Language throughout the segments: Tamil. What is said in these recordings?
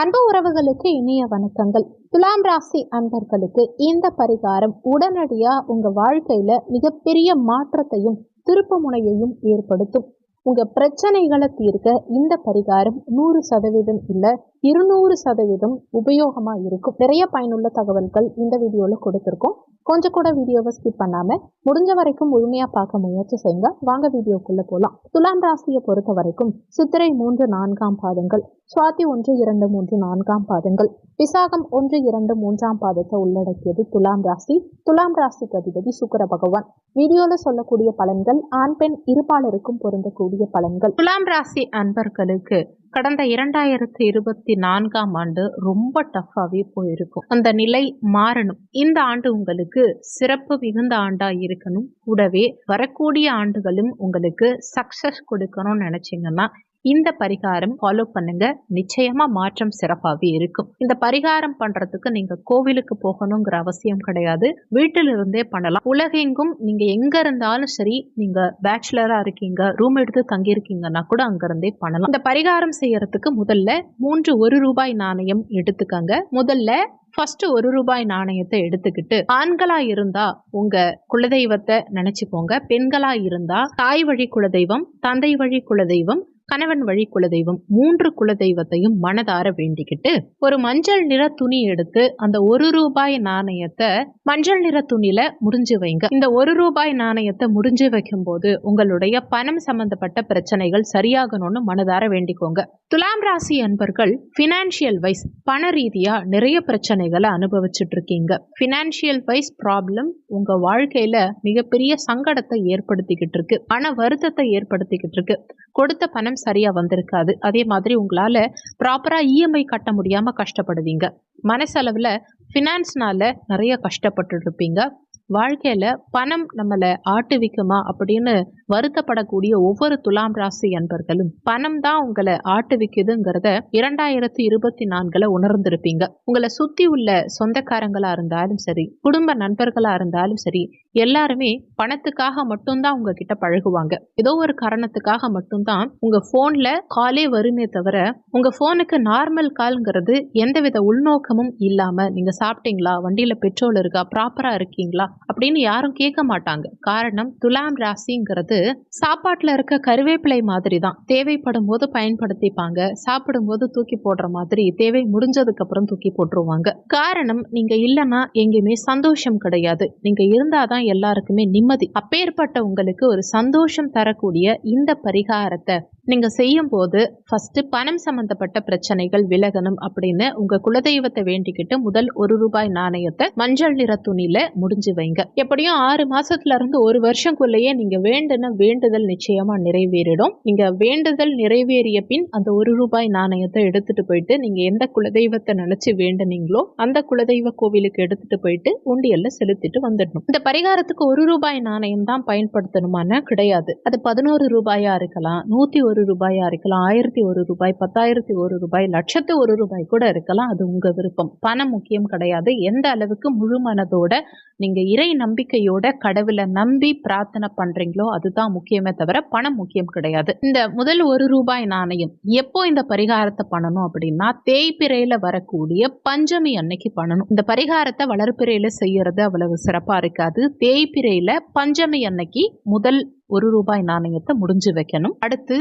அன்பு உறவுகளுக்கு இனிய வணக்கங்கள். துலாம் ராசி அன்பர்களுக்கு இந்த பரிகாரம் உடனடியா உங்க வாழ்க்கையில மிகப்பெரிய மாற்றத்தையும் திருப்பு முனையையும் ஏற்படுத்தும். உங்க பிரச்சனைகளை தீர்க்க இந்த பரிகாரம் நூறு சதவீதம் இல்லை இருநூறு சதவீதம் உபயோகமா இருக்கும். நிறைய பயனுள்ள தகவல்கள் இந்த வீடியோவில் கொடுத்துருக்கோம். கொஞ்சம் கூட வீடியோவை ஸ்கிப் பண்ணாம முடிஞ்ச வரைக்கும் முழுமையா பார்க்க முயற்சி செய்யுங்க. வாங்க வீடியோக்குள்ளே போகலாம் துலாம் ராசியை பொறுத்த வரைக்கும் சித்திரை மூன்று நான்காம் பாதங்கள் சுவாதி ஒன்று இரண்டு மூன்று நான்காம் பாதங்கள் விசாகம் ஒன்று இரண்டு மூன்றாம் பாதத்தை உள்ளடக்கியது துலாம் ராசி. துலாம் ராசிக்கு அதிபதி சுக்கர பகவான். வீடியோவில் சொல்லக்கூடிய பலன்கள் ஆண் பெண் இருபாலருக்கும் பொருந்தக்கூடிய பலன்கள். துலாம் ராசி அன்பர்களுக்கு கடந்த இரண்டாயிரத்தி இருபத்தி நான்காம் ஆண்டு ரொம்ப டஃப்பாகவே போயிருக்கும். அந்த நிலை மாறணும். இந்த ஆண்டு உங்களுக்கு சிறப்பு மிகுந்த ஆண்டா இருக்கணும். கூடவே வரக்கூடிய ஆண்டுகளும் உங்களுக்கு சக்சஸ் கொடுக்கணும்னு நினைச்சீங்கன்னா இந்த பரிகாரம் ஃபாலோ பண்ணுங்க. நிச்சயமா மாற்றம் சிறப்பாகவே இருக்கும். இந்த பரிகாரம் பண்றதுக்கு நீங்க கோவிலுக்கு போகணுங்கிற அவசியம் கிடையாது. வீட்டில இருந்தே பண்ணலாம். உலகெங்கும் நீங்க எங்க இருந்தாலும் சரி நீங்க பேச்சுலரா இருக்கீங்க ரூம் எடுத்து தங்கியிருக்கீங்கன்னா கூட அங்க இருந்தே பண்ணலாம். இந்த பரிகாரம் செய்யறதுக்கு முதல்ல மூன்று ஒரு ரூபாய் நாணயம் எடுத்துக்கங்க. முதல்ல ஃபர்ஸ்ட் ஒரு ரூபாய் நாணயத்தை எடுத்துக்கிட்டு ஆண்களா இருந்தா உங்க குலதெய்வத்தை நினைச்சுக்கோங்க. பெண்களா இருந்தா தாய் வழி குலதெய்வம் தந்தை வழி குலதெய்வம் கணவன் வழி குலதெய்வம் மூன்று குலதெய்வத்தையும் மனதார வேண்டிக்கிட்டு ஒரு மஞ்சள் நிற துணி எடுத்து அந்த ஒரு ரூபாய் நாணயத்தை மஞ்சள் நிற துணியில முடிஞ்சு வைங்க. இந்த ஒரு ரூபாய் நாணயத்தை முடிஞ்சு வைக்கும் போது உங்களுடைய பணம் சம்பந்தப்பட்ட பிரச்சனைகள் சரியாகணும்னு மனதார வேண்டிக்கோங்க. துலாம் ராசி அன்பர்கள் பினான்சியல் வைஸ் பண ரீதியா நிறைய பிரச்சனைகளை அனுபவிச்சுட்டு இருக்கீங்க பினான்சியல் வைஸ் ப்ராப்ளம் உங்க வாழ்க்கையில மிகப்பெரிய சங்கடத்தை ஏற்படுத்திக்கிட்டு இருக்கு பண வருத்தத்தை ஏற்படுத்திக்கிட்டு இருக்கு கொடுத்த பணம் சரியா வந்திருக்காது. அதே மாதிரி உங்களால ப்ராப்பரா இஎம்ஐ கட்ட முடியாம கஷ்டப்படுவீங்க. மனசளவுல ஃபினான்ஸ்னால நிறைய கஷ்டப்பட்டு இருப்பீங்க வாழ்க்கையில பணம் நம்மளை ஆட்டுவிக்குமா அப்படின்னு வருத்தப்படக்கூடிய ஒவ்வொரு துலாம் ராசி அன்பர்களும் பணம் தான் உங்களை ஆட்டுவிக்குதுங்கிறத இரண்டாயிரத்தி இருபத்தி நான்குல உணர்ந்திருப்பீங்க. உங்களை சுத்தி உள்ள சொந்தக்காரங்களா இருந்தாலும் சரி குடும்ப நண்பர்களா இருந்தாலும் சரி எல்லாருமே பணத்துக்காக மட்டும்தான் உங்ககிட்ட பழகுவாங்க. ஏதோ ஒரு காரணத்துக்காக மட்டும்தான் உங்க போன்ல காலே வருமே தவிர உங்க போனுக்கு நார்மல் கால்ங்கிறது எந்தவித உள்நோக்கமும் இல்லாம நீங்க சாப்பிட்டீங்களா? வண்டியில பெட்ரோல் இருக்கா? ப்ராப்பரா இருக்கீங்களா? அப்படின்னு யாரும் கேட்க மாட்டாங்க. காரணம் துலாம் ராசிங்கிறது சாப்பாட்டுல இருக்க கருவேப்பிலை மாதிரி தான் தேவைப்படும் போது பயன்படுத்திப்பாங்க. சாப்பிடும் போது தூக்கி போடுற மாதிரி தேவை முடிஞ்சதுக்கு அப்புறம் தூக்கி போட்டுருவாங்க. காரணம் நீங்க இல்லைன்னா எங்கேயுமே சந்தோஷம் கிடையாது. நீங்க இருந்தாதான் எல்லாருக்குமே நிம்மதி. அப்பேற்பட்ட உங்களுக்கு ஒரு சந்தோஷம் தரக்கூடிய இந்த பரிகாரத்தை நீங்கள் செய்யும் போது பணம் சம்மந்தப்பட்ட பிரச்சனைகள் விலகணும் அப்படின்னு உங்கள் குலதெய்வத்தை வேண்டிக்கிட்டு முதல் ஒரு ரூபாய் நாணயத்தை மஞ்சள் நிற துணியில் முடிஞ்சு வைங்க. எப்படியும் ஆறு மாசத்துல இருந்து ஒரு வருஷம்குள்ளேயே நீங்கள் வேண்டுன வேண்டுதல் நிச்சயமாக நிறைவேறிடும். நீங்கள் வேண்டுதல் நிறைவேறிய பின் அந்த ஒரு ரூபாய் நாணயத்தை எடுத்துட்டு போயிட்டு நீங்கள் எந்த குலதெய்வத்தை நினச்சி வேண்டுனீங்களோ அந்த குலதெய்வ கோவிலுக்கு எடுத்துட்டு போயிட்டு உண்டியல்ல செலுத்திட்டு வந்துடணும். இந்த பரிகாரத்துக்கு ஒரு ரூபாய் நாணயம் தான் பயன்படுத்தணுமான கிடையாது. அது பதினோரு ரூபாயா இருக்கலாம் நூற்றி ஒரு ரூபாயாக இருக்கலாம் ஆயிரத்தி ஒரு ரூபாய் பத்தாயிரத்தி ஒரு ரூபாய் லட்சத்து ஒரு ரூபாய் கூட இருக்கலாம் அது உங்கள் விருப்பம். பணம் முக்கியம் கிடையாது. எந்த அளவுக்கு முழு மனதோட நீங்கள் இறை நம்பிக்கையோட கடவுளை நம்பி பிரார்த்தனை பண்ணுறீங்களோ அதுதான் முக்கியமே தவிர பணம் முக்கியம் கிடையாது. இந்த முதல் ஒரு ரூபாய் நாணயம் எப்போ இந்த பரிகாரத்தை பண்ணணும் அப்படின்னா தேய்பிரையில் வரக்கூடிய பஞ்சமி அன்னைக்கு பண்ணணும். இந்த பரிகாரத்தை வளர்ப்பிரையில் செய்யறது அவ்வளவு சிறப்பாக இருக்காது. தேய்பிரையில் பஞ்சமி அன்னைக்கு முதல் ஒரு ரூபாய் நாணயத்தை முடிஞ்சு வைக்கணும். அடுத்து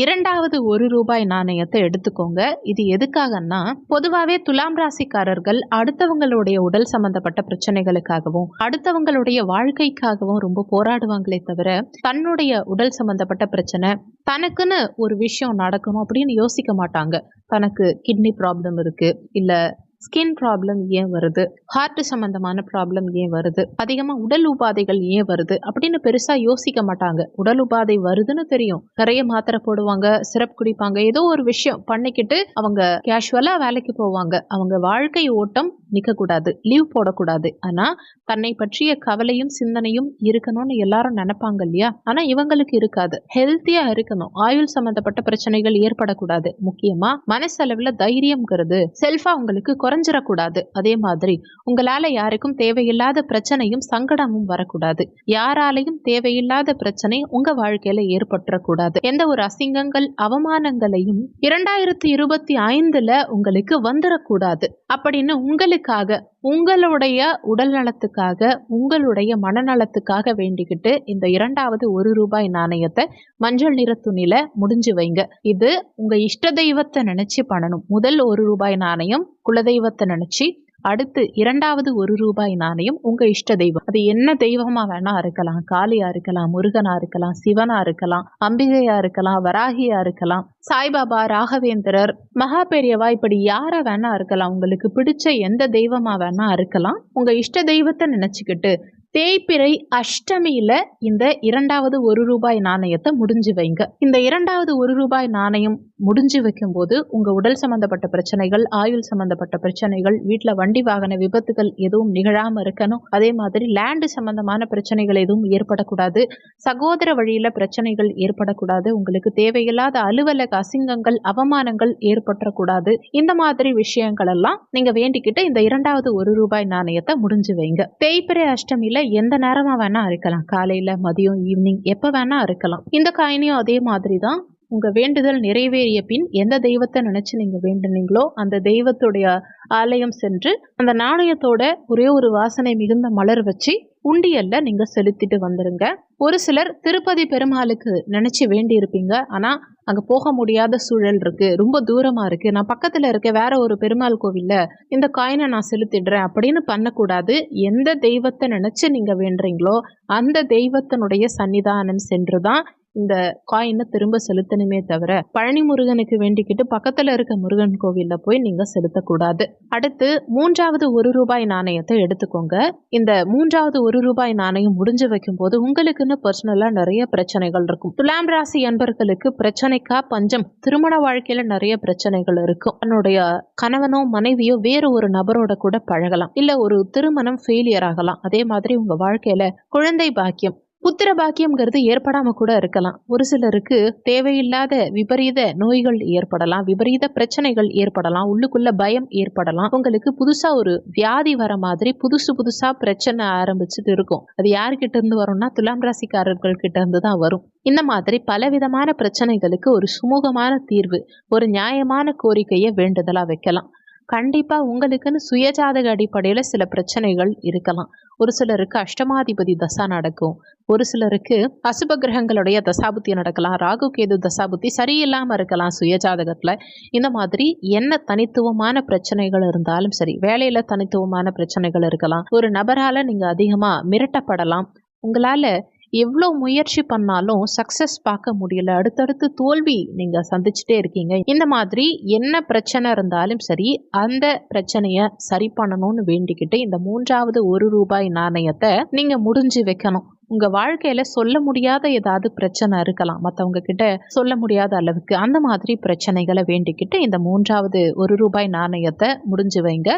இரண்டாவது ஒரு ரூபாய் நாணயத்தை எடுத்துக்கோங்க. இது எதுக்காகன்னா பொதுவாகவே துலாம் ராசிக்காரர்கள் அடுத்தவங்களுடைய உடல் சம்பந்தப்பட்ட பிரச்சனைகளுக்காகவும் அடுத்தவங்களுடைய வாழ்க்கைக்காகவும் ரொம்ப போராடுவாங்களே தவிர தன்னுடைய உடல் சம்பந்தப்பட்ட பிரச்சனை தனக்குன்னு ஒரு விஷயம் நடக்கணும் அப்படின்னு யோசிக்க மாட்டாங்க. தனக்கு கிட்னி ப்ராப்ளம் இருக்கு இல்லை ஸ்கின் ப்ராப்ளம் ஏன் வருது? ஹார்ட் சம்பந்தமான ப்ராப்ளம் ஏன் வருது? அதிகமாக உடல் உபாதைகள் ஏன் வருது? அப்படின்னு பெருசாக யோசிக்க மாட்டாங்க. உடல் உபாதை வருதுன்னு தெரியும். நிறைய மாத்திரை போடுவாங்க சிரப் குடிப்பாங்க ஏதோ ஒரு விஷயம் பண்ணிக்கிட்டு அவங்க கேஷுவலாக வேலைக்கு போவாங்க. அவங்க வாழ்க்கை ஓட்டம் நிற்கக்கூடாது லீவ் போடக்கூடாது. ஆனா தன்னை பற்றிய கவலையும் சிந்தனையும் இருக்கணும்னு எல்லாரும் நினைப்பாங்க இல்லையா? ஆனா இவங்களுக்கு இருக்காது. ஹெல்த்தியா இருக்கணும். ஆயுள் சம்பந்தப்பட்ட பிரச்சனைகள் ஏற்படக்கூடாது. முக்கியமா மனசளவுல தைரியம்ங்கிறது செல்ஃபா உங்களுக்கு குறைஞ்சிடக்கூடாது அதே மாதிரி உங்களால யாருக்கும் தேவையில்லாத பிரச்சனையும் சங்கடமும் வரக்கூடாது. யாராலையும் தேவையில்லாத பிரச்சனை உங்க வாழ்க்கையில ஏற்பட்டுறக்கூடாது. எந்த ஒரு அசிங்கங்கள் அவமானங்களையும் இரண்டாயிரத்தி இருபத்தி ஐந்துல உங்களுக்கு வந்துடக்கூடாது அப்படின்னு உங்களுக்காக உங்களுடைய உடல் நலத்துக்காக உங்களுடைய மனநலத்துக்காக வேண்டிக்கிட்டு இந்த இரண்டாவது ஒரு ரூபாய் நாணயத்தை மஞ்சள் நிற துணியில முடிஞ்சு வைங்க. இது உங்க இஷ்ட தெய்வத்தை நினைச்சு பண்ணணும். முதல் ஒரு ரூபாய் நாணயம் குலதெய்வத்தை நினைச்சு அடுத்து இரண்டாவது ஒரு ரூபாய் நாணயம் உங்க இஷ்ட தெய்வம். அது என்ன தெய்வமா வேணா இருக்கலாம். காளியா இருக்கலாம் முருகனா இருக்கலாம் சிவனா இருக்கலாம் அம்பிகையா இருக்கலாம் வராகியா இருக்கலாம். சாய்பாபா ராகவேந்திரர் மகா பெரியவா இப்படி யாரா வேணா இருக்கலாம். உங்களுக்கு பிடிச்ச எந்த தெய்வமா வேணா இருக்கலாம். உங்க இஷ்ட தெய்வத்தை நினைச்சுக்கிட்டு தேய்பிறை அஷ்டமியில இந்த இரண்டாவது ஒரு ரூபாய் நாணயத்தை முடிஞ்சு வைங்க. இந்த இரண்டாவது ஒரு ரூபாய் நாணயம் முடிஞ்சு வைக்கும்போது உங்க உடல் சம்பந்தப்பட்ட பிரச்சனைகள் ஆயுள் சம்பந்தப்பட்ட பிரச்சனைகள் வீட்டுல வண்டி வாகன விபத்துகள் எதுவும் நிகழாம இருக்கணும். அதே மாதிரி லேண்டு சம்பந்தமான பிரச்சனைகள் எதுவும் ஏற்படக்கூடாது. சகோதர வழியில பிரச்சனைகள் ஏற்படக்கூடாது. உங்களுக்கு தேவையில்லாத அலுவலக அசிங்கங்கள் அவமானங்கள் ஏற்பட்டக்கூடாது இந்த மாதிரி விஷயங்கள் எல்லாம் நீங்க வேண்டிக்கிட்டு இந்த இரண்டாவது ஒரு ரூபாய் நாணயத்தை முடிஞ்சு வைங்க. தேய்பிறை அஷ்டமியில எந்த நேரமா வேணா அரைக்கலாம். காலையில மதியம் ஈவினிங் எப்ப வேணா அரைக்கலாம். இந்த காயினையும் அதே மாதிரி தான் உங்க வேண்டுதல் நிறைவேறிய பின் எந்த தெய்வத்தை நினைச்சு நீங்க வேண்டுனீங்களோ அந்த தெய்வத்துடைய ஆலயம் சென்று அந்த நாணயத்தோட ஒரே ஒரு வாசனை மிகுந்த மலர் வச்சு உண்டியல்ல நீங்க செலுத்திட்டு வந்துருங்க. ஒரு சிலர் திருப்பதி பெருமாளுக்கு நினைச்சு வேண்டி இருப்பீங்க ஆனா அங்க போக முடியாத சூழல் இருக்கு. ரொம்ப தூரமா இருக்கு. நான் பக்கத்துல இருக்க வேற ஒரு பெருமாள் கோவில்ல இந்த காயினை நான் செலுத்திடுறேன் அப்படின்னு பண்ணக்கூடாது. எந்த தெய்வத்தை நினைச்சு நீங்க வேண்டுறீங்களோ அந்த தெய்வத்தினுடைய சன்னிதானம் சென்றுதான் இந்த காயினை திரும்ப செலுத்தணுமே தவிர பழனி முருகனுக்கு வேண்டிக்கிட்டு பக்கத்துல இருக்க முருகன் கோவில்ல போய் நீங்க செலுத்தக்கூடாது. அடுத்து மூன்றாவது ஒரு ரூபாய் நாணயத்தை எடுத்துக்கோங்க. இந்த மூன்றாவது ஒரு ரூபாய் நாணயம் முடிஞ்சு வைக்கும் போது உங்களுக்குன்னு பர்சனலா நிறைய பிரச்சனைகள் இருக்கும். துலாம் ராசி அன்பர்களுக்கு பிரச்சனைக்கா பஞ்சம். திருமண வாழ்க்கையில நிறைய பிரச்சனைகள் இருக்கும். தன்னுடைய கணவனோ மனைவியோ வேற ஒரு நபரோட கூட பழகலாம். இல்ல ஒரு திருமணம் ஃபெயிலியர் ஆகலாம். அதே மாதிரி உங்க வாழ்க்கையில குழந்தை பாக்கியம் புத்திர பாக்கியம்ங்கிறது ஏற்படாம கூட இருக்கலாம். ஒரு சிலருக்கு தேவையில்லாத விபரீத நோய்கள் ஏற்படலாம் விபரீத பிரச்சனைகள் ஏற்படலாம் உள்ளுக்குள்ள பயம் ஏற்படலாம். உங்களுக்கு புதுசா ஒரு வியாதி வர மாதிரி புதுசு புதுசா பிரச்சனை ஆரம்பிச்சுட்டு இருக்கும். அது யார்கிட்ட இருந்து வரும்னா துலாம் ராசிக்காரர்கள் கிட்ட இருந்து தான் வரும். இந்த மாதிரி பலவிதமான பிரச்சனைகளுக்கு ஒரு சுமூகமான தீர்வு ஒரு நியாயமான கோரிக்கையை வேண்டுதலா வைக்கலாம். கண்டிப்பா உங்களுக்குன்னு சுயஜாதக அடிப்படையில சில பிரச்சனைகள் இருக்கலாம். ஒரு சிலருக்கு அஷ்டமாதிபதி தசா நடக்கும். ஒரு சிலருக்கு அசுப கிரகங்களுடைய தசாபுத்தி நடக்கலாம். ராகு கேது தசாபுத்தி சரியில்லாம இருக்கலாம் சுயஜாதகத்துல. இந்த மாதிரி என்ன தனித்துவமான பிரச்சனைகள் இருந்தாலும் சரி வேலையில தனித்துவமான பிரச்சனைகள் இருக்கலாம். ஒரு நபரால நீங்க அதிகமா மிரட்டப்படலாம். உங்களால எவ்வளோ முயற்சி பண்ணாலும் சக்ஸஸ் பார்க்க முடியல. அடுத்தடுத்து தோல்வி நீங்க சந்திச்சுட்டே இருக்கீங்க. இந்த மாதிரி என்ன பிரச்சனை இருந்தாலும் சரி அந்த பிரச்சனையை சரி பண்ணணும்னு வேண்டிக்கிட்டு இந்த மூன்றாவது ஒரு ரூபாய் நாணயத்தை நீங்க முடிஞ்சு வைக்கணும். உங்க வாழ்க்கையில சொல்ல முடியாத ஏதாவது பிரச்சனை இருக்கலாம். மற்றவங்க கிட்ட சொல்ல முடியாத அளவுக்கு அந்த மாதிரி பிரச்சனைகளை வேண்டிக்கிட்டு இந்த மூன்றாவது ஒரு ரூபாய் நாணயத்தை முடிஞ்சு வைங்க.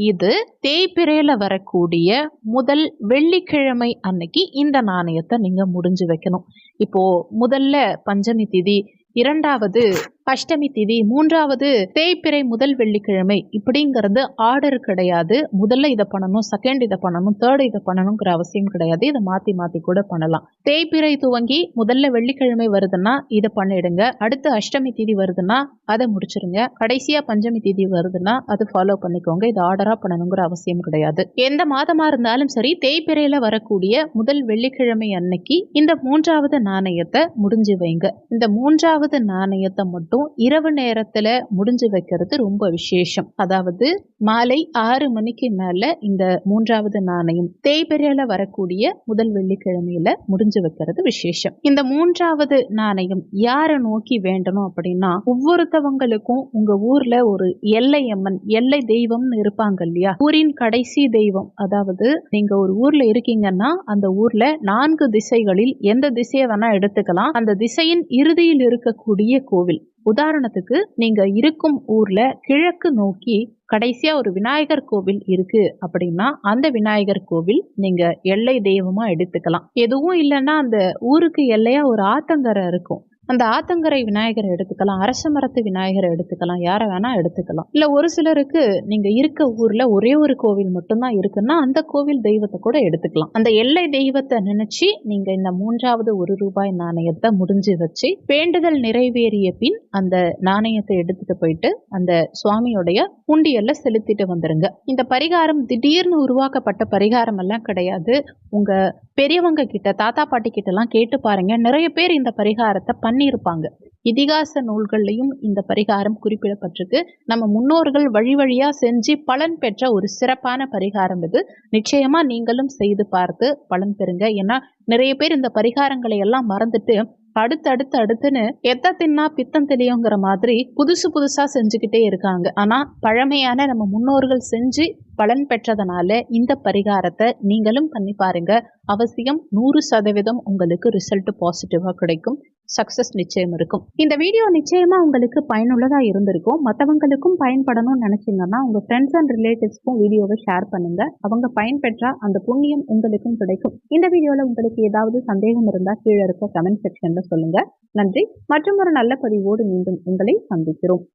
இது தேய்பிரையில் வரக்கூடிய முதல் வெள்ளிக்கிழமை அன்னைக்கு இந்த நாணயத்தை நீங்கள் முடிஞ்சு வைக்கணும். இப்போது முதல்ல பஞ்சமி திதி இரண்டாவது அஷ்டமி திதி. மூன்றாவது தேய்பிறை முதல் வெள்ளிக்கிழமை. இப்படிங்கிறது ஆர்டர் கிடையாது. முதல்ல இதை பண்ணணும் செகண்ட் இதை பண்ணணும் தேர்ட் இதை பண்ணணுங்கிற அவசியம் கிடையாது. இதை மாத்தி மாத்தி கூட பண்ணலாம். தேய்பிறை துவங்கி முதல்ல வெள்ளிக்கிழமை வருதுன்னா இதை பண்ணிடுங்க. அடுத்து அஷ்டமி திதி வருதுன்னா அதை முடிச்சிருங்க. கடைசியா பஞ்சமி திதி வருதுன்னா அது ஃபாலோ பண்ணிக்கோங்க. இது ஆர்டரா பண்ணணுங்கிற அவசியம் கிடையாது. எந்த மாதமா இருந்தாலும் சரி தேய்பிறையில வரக்கூடிய முதல் வெள்ளிக்கிழமை அன்னைக்கு இந்த மூன்றாவது நாணயத்தை முடிஞ்சு வைங்க. இந்த மூன்றாவது நாணயத்தை மட்டும் இரவு நேரத்துல முடிஞ்சு வைக்கிறது ரொம்ப விசேஷம். அதாவது மாலை ஆறு மணிக்கு மேல இந்த மூன்றாவது நாணயம் தேய்பெரியால வரக்கூடிய முதல் வெள்ளிக்கிழமையில முடிஞ்சு வைக்கிறது விசேஷம். இந்த மூன்றாவது நாணயம் யாரை நோக்கி வேண்டணும் அப்படின்னா ஒவ்வொருத்தவங்களுக்கும் உங்க ஊர்ல ஒரு எல்லை அம்மன் எல்லை தெய்வம்னு இருப்பாங்க இல்லையா? ஊரின் கடைசி தெய்வம். அதாவது நீங்க ஒரு ஊர்ல இருக்கீங்கன்னா அந்த ஊர்ல நான்கு திசைகளில் எந்த திசையை வேணா எடுத்துக்கலாம். அந்த திசையின் இறுதியில் இருக்க இருக்கக்கூடிய கோவில். உதாரணத்துக்கு நீங்க இருக்கும் ஊர்ல கிழக்கு நோக்கி கடைசியா ஒரு விநாயகர் கோவில் இருக்கு அப்படின்னா அந்த விநாயகர் கோவில் நீங்க எல்லை தெய்வமா எடுத்துக்கலாம். எதுவும் இல்லைன்னா அந்த ஊருக்கு எல்லையா ஒரு ஆத்தங்கரை இருக்கும். அந்த ஆத்தங்கரை விநாயகரை எடுத்துக்கலாம் அரச மரத்து விநாயகரை எடுத்துக்கலாம் யாரை வேணா எடுத்துக்கலாம். இல்ல ஒரு சிலருக்கு நீங்க இருக்க ஊர்ல ஒரே ஒரு கோவில் மட்டும்தான் இருக்குன்னா அந்த கோவில் தெய்வத்தை கூட எடுத்துக்கலாம். அந்த எல்லை தெய்வத்தை நினைச்சு நீங்க இந்த மூன்றாவது ஒரு ரூபாய் நாணயத்தை முடிஞ்சு வச்சு வேண்டுதல் நிறைவேறிய பின் அந்த நாணயத்தை எடுத்துட்டு போயிட்டு அந்த சுவாமியோடைய உண்டியல்ல செலுத்திட்டு வந்துருங்க. இந்த பரிகாரம் திடீர்னு உருவாக்கப்பட்ட பரிகாரம் எல்லாம் கிடையாது. உங்க பெரியவங்க கிட்ட தாத்தா பாட்டி கிட்ட எல்லாம் கேட்டு பாருங்க. நிறைய பேர் இந்த பரிகாரத்தை பண்ணியிருப்பாங்க. இதிகாச நூல்கள்லையும் இந்த பரிகாரம் குறிப்பிடப்பட்டிருக்கு. நம்ம முன்னோர்கள் வழி வழியா செஞ்சு பலன் பெற்ற ஒரு சிறப்பான பரிகாரம் இது. நிச்சயமா நீங்களும் செய்து பார்த்து பலன் பெறுங்க. ஏன்னா நிறைய பேர் இந்த பரிகாரங்களை எல்லாம் மறந்துட்டு அடுத்து அடுத்து அடுத்துன்னு எத்த தின்னா பித்தம் தெளியுங்கிற மாதிரி புதுசு புதுசா செஞ்சுக்கிட்டே இருக்காங்க. ஆனா பழமையான நம்ம முன்னோர்கள் செஞ்சு பலன் பெற்றதனால இந்த பரிகாரத்தை நீங்களும் பண்ணி பாருங்க. அவசியம் நூறு சதவீதம் உங்களுக்கு ரிசல்ட் பாசிட்டிவா கிடைக்கும். சக்சஸ் நிச்சயம் இருக்கும். இந்த வீடியோ நிச்சயமா உங்களுக்கு பயனுள்ளதா இருந்திருக்கும். மற்றவங்களுக்கும் பயன்படணும்னு நினைச்சீங்கன்னா உங்க ஃப்ரெண்ட்ஸ் அண்ட் ரிலேட்டிவ்ஸ்க்கும் வீடியோவை ஷேர் பண்ணுங்க. அவங்க பயன்பெற்றா அந்த புண்ணியம் உங்களுக்கும் கிடைக்கும். இந்த வீடியோல உங்களுக்கு ஏதாவது சந்தேகம் இருந்தா கீழே இருக்க கமெண்ட் செக்ஷன்ல சொல்லுங்க. நன்றி. மற்றும் ஒரு நல்ல பதிவோடு மீண்டும் உங்களை சந்திக்கிறோம்.